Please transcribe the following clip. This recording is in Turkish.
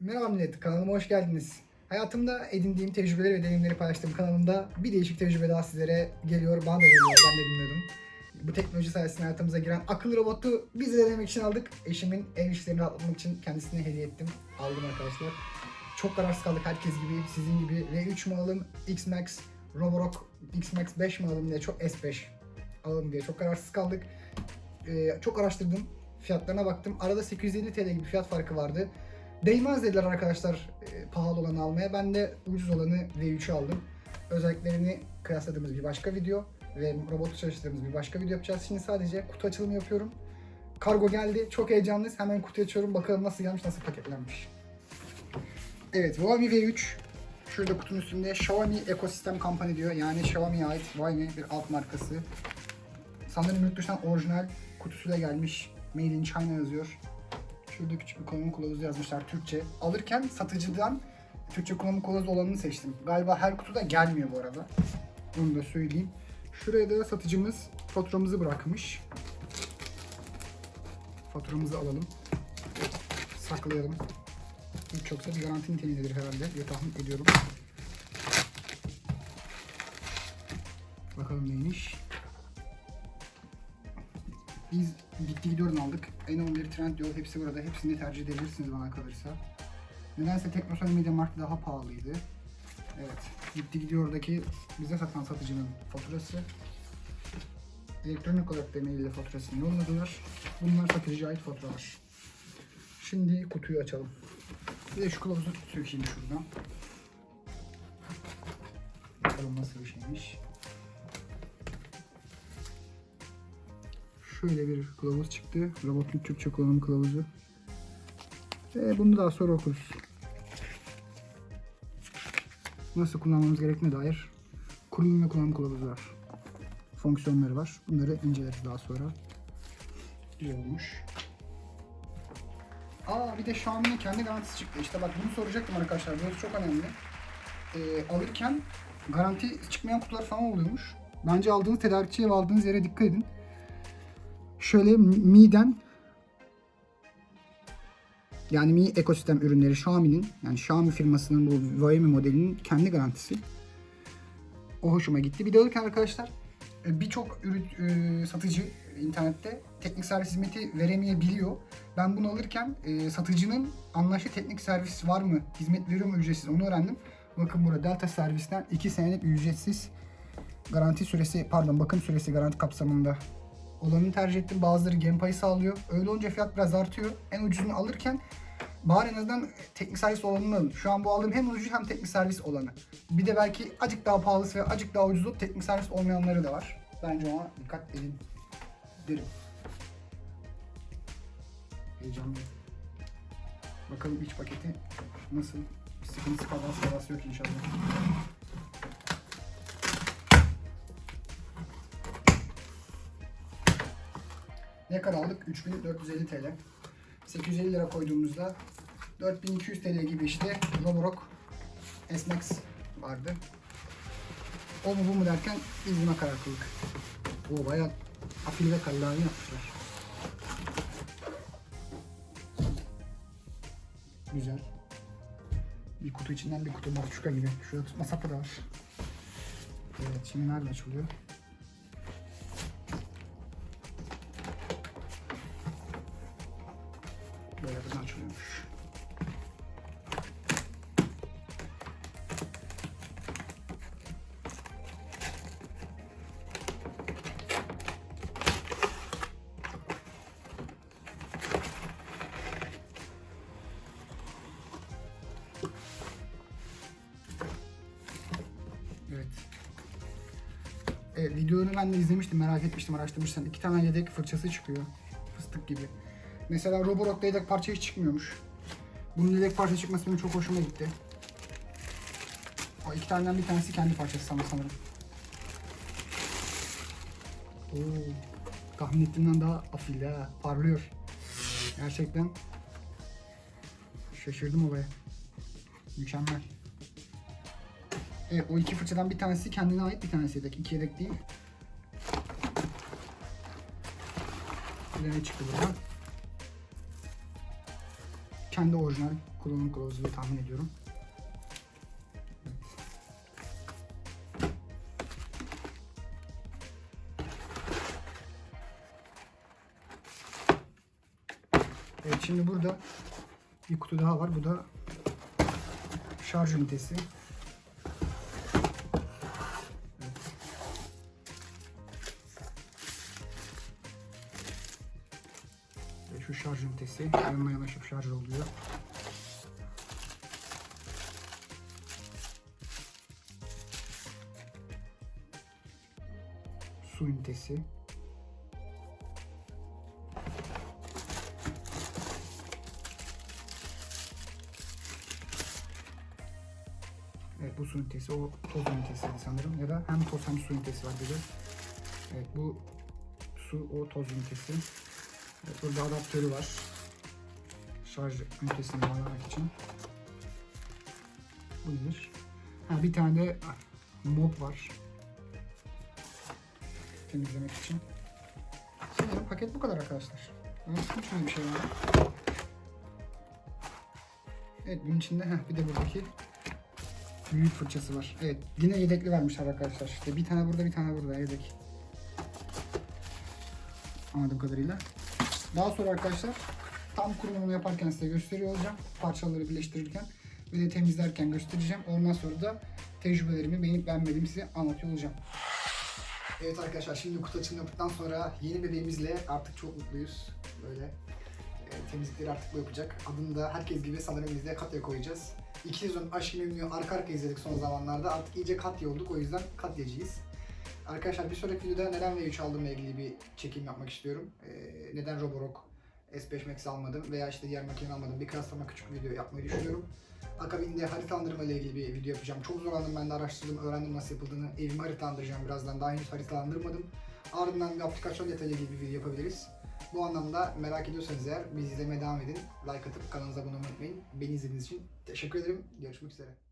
Merhaba millet, kanalıma hoş geldiniz. Hayatımda edindiğim tecrübeleri ve deneyimleri paylaştığım kanalımda bir değişik tecrübe daha sizlere geliyor. Bana da geliyor, ben de bilmiyordum. Bu teknoloji sayesinde hayatımıza giren akıllı robotu biz de denemek için aldık. Eşimin ev işlerini rahatlatmak için kendisine hediye ettim. Aldım arkadaşlar. Çok kararsız kaldık herkes gibi, sizin gibi. V3 mü alalım, X-Max, Roborock X-Max 5 mi alalım diye çok S5 alalım diye çok kararsız kaldık. Ee, çok araştırdım, fiyatlarına baktım. Arada 850 TL gibi fiyat farkı vardı. Değmez dediler arkadaşlar e, pahalı olanı almaya. Ben de ucuz olanı V3'ü aldım. Özelliklerini kıyasladığımız bir başka video ve robotu çalıştırdığımız bir başka video yapacağız. Şimdi sadece kutu açılımı yapıyorum. Kargo geldi. Çok heyecanlıyız. Hemen kutu açıyorum. Bakalım nasıl gelmiş, nasıl paketlenmiş. Evet, Xiaomi V3. Şurada kutunun üstünde Xiaomi Ekosistem Company diyor. Yani Xiaomi'ye ait Xiaomi bir alt markası. Sanırım yurt dışından orijinal kutusuyla gelmiş. Made in China yazıyor. Şurada küçük bir kullanım kılavuzu yazmışlar Türkçe. Alırken satıcıdan Türkçe kullanım kılavuzu olanını seçtim. Galiba her kutuda gelmiyor bu arada. Bunu da söyleyeyim. Şuraya da satıcımız faturamızı bırakmış. Faturamızı alalım. Saklayalım. Hiç çoksa bir garanti niteliğindedir herhalde diye tahmin ediyorum. Bakalım neymiş. Biz bitti gidiyorun aldık. N11 Trendyol hepsi burada. Hepsini tercih edebilirsiniz bana kalırsa. Nedense Teknosan Media Markt daha pahalıydı. Evet. Gitti gidiyor'daki bize satan satıcının faturası. Elektronik olarak da mail ile faturasını yolladılar. Bunlar satıcıya ait faturalar. Şimdi kutuyu açalım. Bir de şu kılavuzu sökeyim şuradan. Bakalım nasıl bir şeymiş. Şöyle bir kılavuz çıktı. Robotun Türkçe kullanım kılavuzu. Ve bunu daha sonra okuruz. Nasıl kullanmamız gerektiğine dair kurulum ve kullanım kılavuzu var. Fonksiyonları var. Bunları inceleriz daha sonra. Güzel olmuş. Aa bir de Xiaomi'nin kendi garantisi çıktı. İşte bak bunu soracaktım arkadaşlar. Burası çok önemli. Ee, alırken garanti çıkmayan kutular falan oluyormuş. Bence aldığınız tedarikçiye ve aldığınız yere dikkat edin. Şöyle Mi'den yani Mi ekosistem ürünleri Xiaomi'nin yani Xiaomi firmasının bu Xiaomi modelinin kendi garantisi. O hoşuma gitti. Bir de alırken arkadaşlar e, birçok ürün e, satıcı internette teknik servis hizmeti veremeyebiliyor. Ben bunu alırken e, satıcının anlaştığı teknik servis var mı, hizmet veriyor mu ücretsiz onu öğrendim. Bakın burada Delta Servis'ten 2 senelik ücretsiz garanti süresi, pardon bakım süresi garanti kapsamında olanını tercih ettim. Bazıları game payı sağlıyor. Öyle olunca fiyat biraz artıyor. En ucuzunu alırken bari en azından teknik servis olanını alın. Şu an bu aldığım hem ucuz hem teknik servis olanı. Bir de belki acık daha pahalısı ve acık daha ucuzu teknik servis olmayanları da var. Bence ona dikkat edin derim. Heyecanlı. Bakalım iç paketi nasıl? Bir sıkıntısı kazası kazası yok inşallah. Ne kadar aldık? 3450 TL. 850 lira koyduğumuzda 4200 TL gibi işte Roborock S-Max vardı. O mu bu mu derken biz buna karar kıldık. O bayağı afili ve kallavi yapmışlar. Güzel. Bir kutu içinden bir kutu marşuka gibi. Şurada tutma sapı da var. Evet şimdi nerede açılıyor? Evet. Evet, videoyu ben de izlemiştim, merak etmiştim, araştırmıştım. İki tane yedek fırçası çıkıyor. Fıstık gibi. Mesela Roborock'ta yedek parça hiç çıkmıyormuş. Bunun yedek parça çıkması benim çok hoşuma gitti. O iki taneden bir tanesi kendi parçası sana sanırım. Oo, tahmin ettiğimden daha afilli ha, parlıyor. Gerçekten şaşırdım olaya. Mükemmel. Evet, o iki fırçadan bir tanesi kendine ait, bir tanesi yedek. İki yedek değil. Bir ne çıktı buradan? kendi orijinal kullanım kılavuzu tahmin ediyorum. Evet şimdi burada bir kutu daha var. Bu da şarj ünitesi. Ünitesi yanına yanaşıp şarj oluyor. Su ünitesi. Evet bu su ünitesi o toz ünitesiydi sanırım ya da hem toz hem su ünitesi var bir. Evet bu su o toz ünitesi. Evet, burada adaptörü var. Şarj ünitesini bağlamak için. Bu nedir? Ha, bir tane de mop var. Temizlemek için. Sanırım paket bu kadar arkadaşlar. Öyle bir şey var. Evet bunun içinde heh, bir de buradaki büyük fırçası var. Evet yine yedekli vermişler arkadaşlar. İşte bir tane burada bir tane burada yedek. Anladığım kadarıyla. Daha sonra arkadaşlar tam kurulumunu yaparken size gösteriyor olacağım. Parçaları birleştirirken ve de temizlerken göstereceğim. Ondan sonra da tecrübelerimi beğenip beğenmediğimi size anlatıyor olacağım. Evet arkadaşlar şimdi kutu açılımı yaptıktan sonra yeni bebeğimizle artık çok mutluyuz. Böyle e, temizlikleri artık bu yapacak. Adını da herkes gibi sanırım biz de Katya koyacağız. İki sezon Aşkı Memnu'yu arka arkaya izledik son zamanlarda. Artık iyice Katya olduk o yüzden Katyacıyız. Arkadaşlar bir sonraki videoda neden V3 aldığımla ilgili bir çekim yapmak istiyorum. Ee, neden Roborock S5 Max almadım veya işte diğer makineyi almadım. Bir kıyaslama küçük bir video yapmayı düşünüyorum. Akabinde haritalandırma ile ilgili bir video yapacağım. Çok zorlandım ben de araştırdım, öğrendim nasıl yapıldığını. Evimi haritalandıracağım birazdan. Daha henüz haritalandırmadım. Ardından bir aplikasyon detaylı ilgili bir video yapabiliriz. Bu anlamda merak ediyorsanız eğer bizi izlemeye devam edin. Like atıp kanalımıza abone olmayı unutmayın. Beni izlediğiniz için teşekkür ederim. Görüşmek üzere.